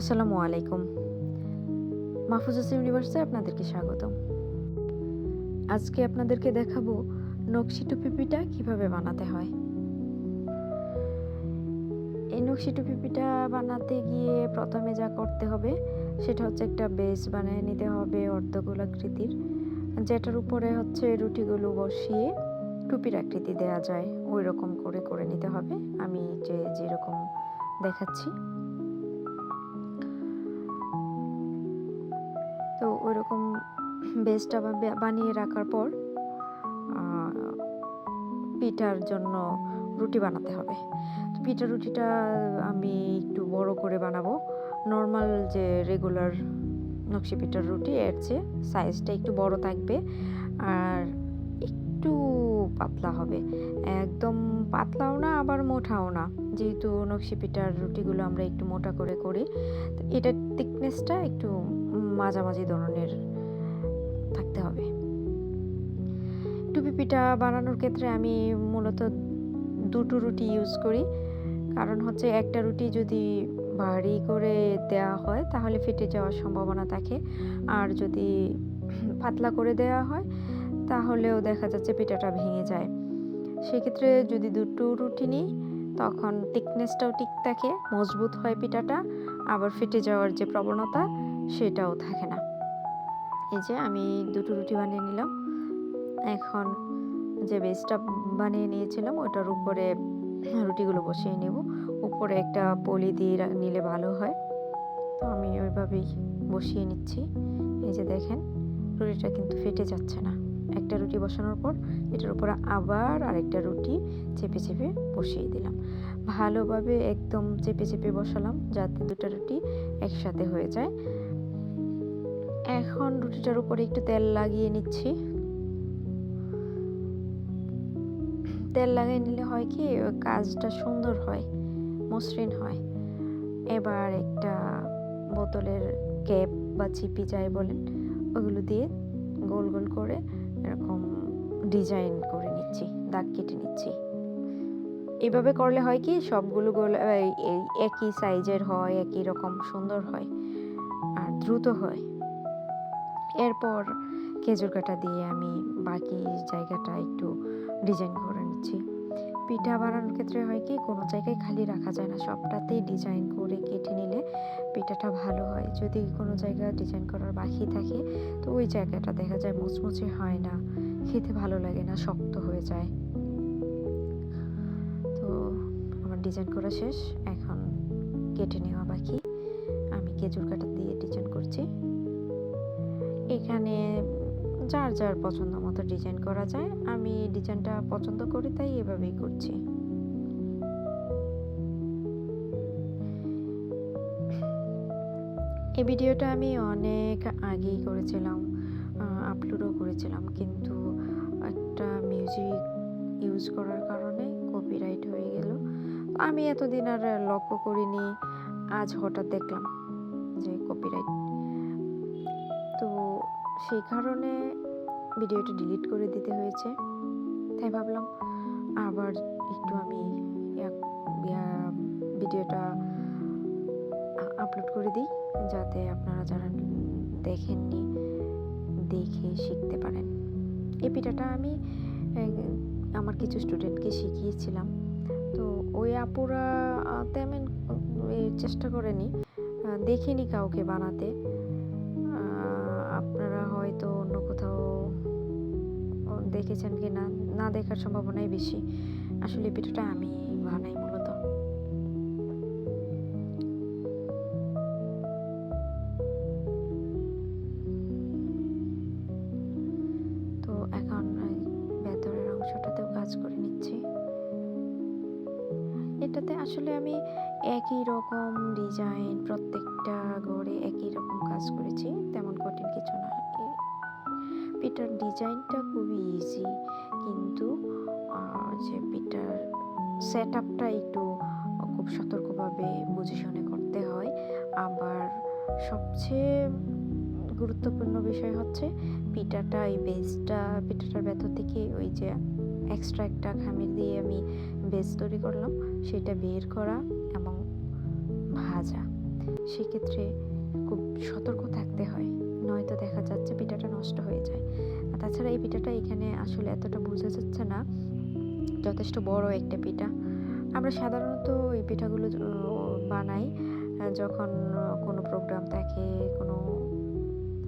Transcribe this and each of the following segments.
আসসালামু আলাইকুম। মাহফুজাস ইউনিভার্সে আপনাদেরকে স্বাগতম। আজকে আপনাদেরকে দেখাবো নকশি টুপি পিঠা কীভাবে বানাতে হয়। এই নকশি টুপি পিঠা বানাতে গিয়ে প্রথমে যা করতে হবে, সেটা হচ্ছে একটা বেস বানিয়ে নিতে হবে অর্ধগোলাকৃতির, যেটার উপরে হচ্ছে রুটিগুলো বসিয়ে টুপির আকৃতি দেওয়া যায়। ওই রকম করে করে নিতে হবে। আমি যে যেরকম দেখাচ্ছি। বেসটা বানিয়ে রাখার পর পিঠার জন্য রুটি বানাতে হবে। তো পিঠা রুটিটা আমি একটু বড় করে বানাবো। নর্মাল যে রেগুলার নকশি পিঠার রুটি, এর চেয়ে সাইজটা একটু বড় থাকবে আর একটু পাতলা হবে। একদম পাতলাও না, আবার মোটাও না। যেহেতু নকশি পিঠার রুটিগুলো আমরা একটু মোটা করে করি, তো এটার থিকনেসটা একটু মাঝামাঝি ধরনের থাকতে হবে। টুপি পিঠা বানানোর ক্ষেত্রে আমি মূলত দুটো রুটি ইউজ করি। কারণ হচ্ছে একটা রুটি যদি ভারী করে দেওয়া হয় তাহলে ফেটে যাওয়ার সম্ভাবনা থাকে। আর যদি পাতলা করে দেওয়া হয় তাহলেও দেখা যাচ্ছে পিঠাটা ভেঙে যায়। সেক্ষেত্রে যদি দুটো রুটি নিই তখন থিকনেসটাও ঠিক থাকে, মজবুত হয় পিঠাটা, আবার ফেটে যাওয়ার যে প্রবণতা সেটাও থাকে না। এই যে আমি দুটো রুটি বানিয়ে নিলাম। এখন যে বেসটা বানিয়ে নিয়েছিলাম, ওটার উপরে রুটিগুলো বসিয়ে নেব। উপরে একটা পলি দিয়ে নিলে ভালো হয়। তো আমি ওইভাবেই বসিয়ে নিচ্ছি। এই যে দেখেন, রুটিটা কিন্তু ফেটে যাচ্ছে না। একটা রুটি বসানোর পর এটার উপরে আবার আরেকটা রুটি চেপে চেপে বসিয়ে দিলাম। ভালোভাবে একদম চেপে চেপে বসালাম যাতে দুটো রুটি একসাথে হয়ে যায়। এখন রুটিটার উপরে একটু তেল লাগিয়ে নিচ্ছি। তেল লাগিয়ে নিলে হয় কি, কাজটা সুন্দর হয়, মসৃণ হয়। এবার একটা বোতলের ক্যাপ বা চিপি যাই বলেন, ওগুলো দিয়ে গোল গোল করে এরকম ডিজাইন করে নিচ্ছি, দাগ কেটে নিচ্ছি। এভাবে করলে হয় কি, সবগুলো গোল একই সাইজের হয়, একই রকম সুন্দর হয়, আর দ্রুত হয়। এরপর খেজুর কাটা দিয়ে আমি বাকি জায়গাটা একটু ডিজাইন করে নিচ্ছি। পিঠা বানানোর ক্ষেত্রে হয় কি, কোনো জায়গায় খালি রাখা যায় না, সবটাতেই ডিজাইন করে কেটে নিলে পিঠাটা ভালো হয়। যদি কোনো জায়গায় ডিজাইন করার বাকি থাকে, তো ওই জায়গাটা দেখা যায় মুচমুচে হয় না, খেতে ভালো লাগে না, শক্ত হয়ে যায়। তো আমার ডিজাইন করা শেষ, এখন কেটে নেওয়া বাকি। আমি খেজুর কাটা দিয়ে ডিজাইন করছি। এখানে যার যার পছন্দ মতো ডিজাইন করা যায়। আমি ডিজাইনটা পছন্দ করি, তাই এভাবেই করছি। এই ভিডিওটা আমি অনেক আগেই করেছিলাম আপলোডও করেছিলাম, কিন্তু একটা মিউজিক ইউজ করার কারণে কপিরাইট হয়ে গেল। আমি এতদিন আর লক্ষ্য করিনি, আজ হঠাৎ দেখলাম যে কপিরাইট সেই কারণে ভিডিওটা ডিলিট করে দিতে হয়েছে। তাই ভাবলাম আবার একটু আমি ভিডিওটা আপলোড করে দিই, যাতে আপনারা যারা দেখেননি, দেখে শিখতে পারেন। এই পিঠাটা আমি আমার কিছু স্টুডেন্টকে শিখিয়েছিলাম। তো ওই আপুরা তেমন চেষ্টা করেনি দেখিনি কাউকে বানাতে। দেখেছেন কি না না দেখার সম্ভাবনাই বেশি। আসলে পিঠাটা আমি বানাই মূলত। তো এখন ভেতরের অংশটাতেও কাজ করে নিচ্ছি। এটাতে আসলে আমি একই রকম ডিজাইন প্রত্যেকটা ঘরে একই রকম কাজ করেছি, তেমন কঠিন কিছু পিঠার ডিজাইনটা খুবই ইজি কিন্তু যে পিঠার সেট আপটা একটু খুব সতর্কভাবে বুঝে শুনে করতে হয়। আবার সবচেয়ে গুরুত্বপূর্ণ বিষয় হচ্ছে পিঠাটা, এই বেসটা পিঠাটার ভেতর থেকে ওই যে এক্সট্রা একটা খামির দিয়ে আমি বেস তৈরি করলাম, সেটা বের করা এবং ভাজা। সেক্ষেত্রে সতর্ক থাকতে হয়, নয়তো দেখা যাচ্ছে পিঠাটা নষ্ট হয়ে যায়। আর তাছাড়া এই পিঠাটা এখানে আসলে এতটা বোঝা যাচ্ছে না, যথেষ্ট বড় একটা পিঠা। আমরা সাধারণত এই পিঠাগুলো বানাই যখন কোনো প্রোগ্রাম থাকে, কোনো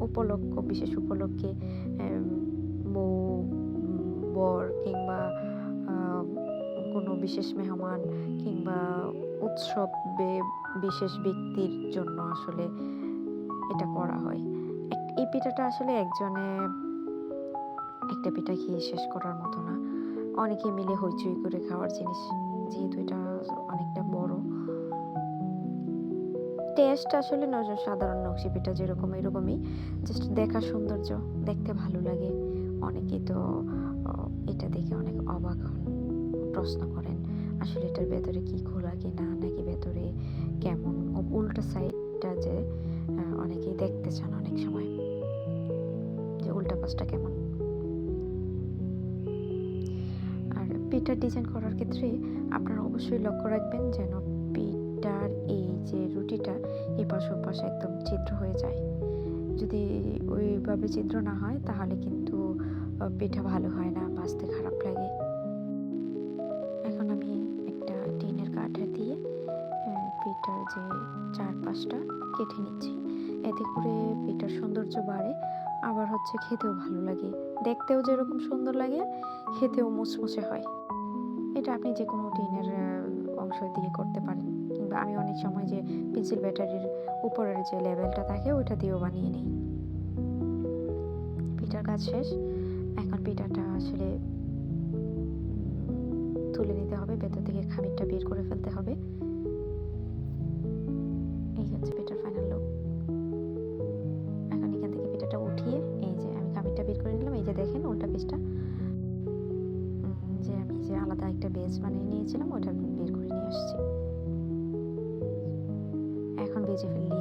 উপলক্ষ, বিশেষ উপলক্ষে বউ, বর কিংবা কোনো বিশেষ মেহমান কিংবা উৎসবে বিশেষ ব্যক্তির জন্য আসলে এটা করা হয়। এই পিঠাটা আসলে একজনে একটা পিঠা খেয়ে শেষ করার মতো না। অনেকে মিলে হইচই করে খাওয়ার জিনিস, যেহেতু এটা অনেকটা বড়। টেস্ট আসলে সাধারণ নকশি পিঠা যেরকম এরকমই জাস্ট দেখা সৌন্দর্য, দেখতে ভালো লাগে। অনেকেই তো এটা দেখে অনেক অবাক প্রশ্ন করেন, আসলে এটার ভেতরে কি খোলা কি না, নাকি ভেতরে কেমন? উল্টা সাইডটা যে অনেকেই দেখতে চান অনেক সময়। যে উল্টা পাশটা কেমন? আর পিঠার ডিজাইন করার ক্ষেত্রে আপনারা অবশ্যই লক্ষ্য রাখবেন যেন পিঠার এই যে রুটিটা এপাশ ওপাশ একদম ছিদ্র হয়ে যায়। যদি ওইভাবে ছিদ্র না হয় তাহলে কিন্তু পিঠা ভালো হয় না, বাঁচতে খারাপ লাগে। চারপাশটা কেটে নিচ্ছি। এতে করে পিঠার সৌন্দর্য বাড়ে, আবার হচ্ছে খেতেও ভালো লাগে। দেখতেও যেরকম সুন্দর লাগে, খেতেও মুচমুচে হয়। এটা আপনি যে কোনো টিনের অংশ দিয়ে করতে পারেন, কিংবা আমি অনেক সময় যে পেন্সিল ব্যাটারির উপরের যে লেভেলটা থাকে, ওইটা দিয়েও বানিয়ে নিই। পিঠার কাজ শেষ। এখন পিঠাটা আসলে তুলে নিতে হবে, ভেতর থেকে খামিরটা বের করে ফেলতে হবে। যে দেখেন উল্টা পেজটা যে আমি যে আলাদা একটা বেজ বানিয়ে নিয়েছিলাম, ওটা বের করে নিয়ে আসছি। এখন বেজে ফেললে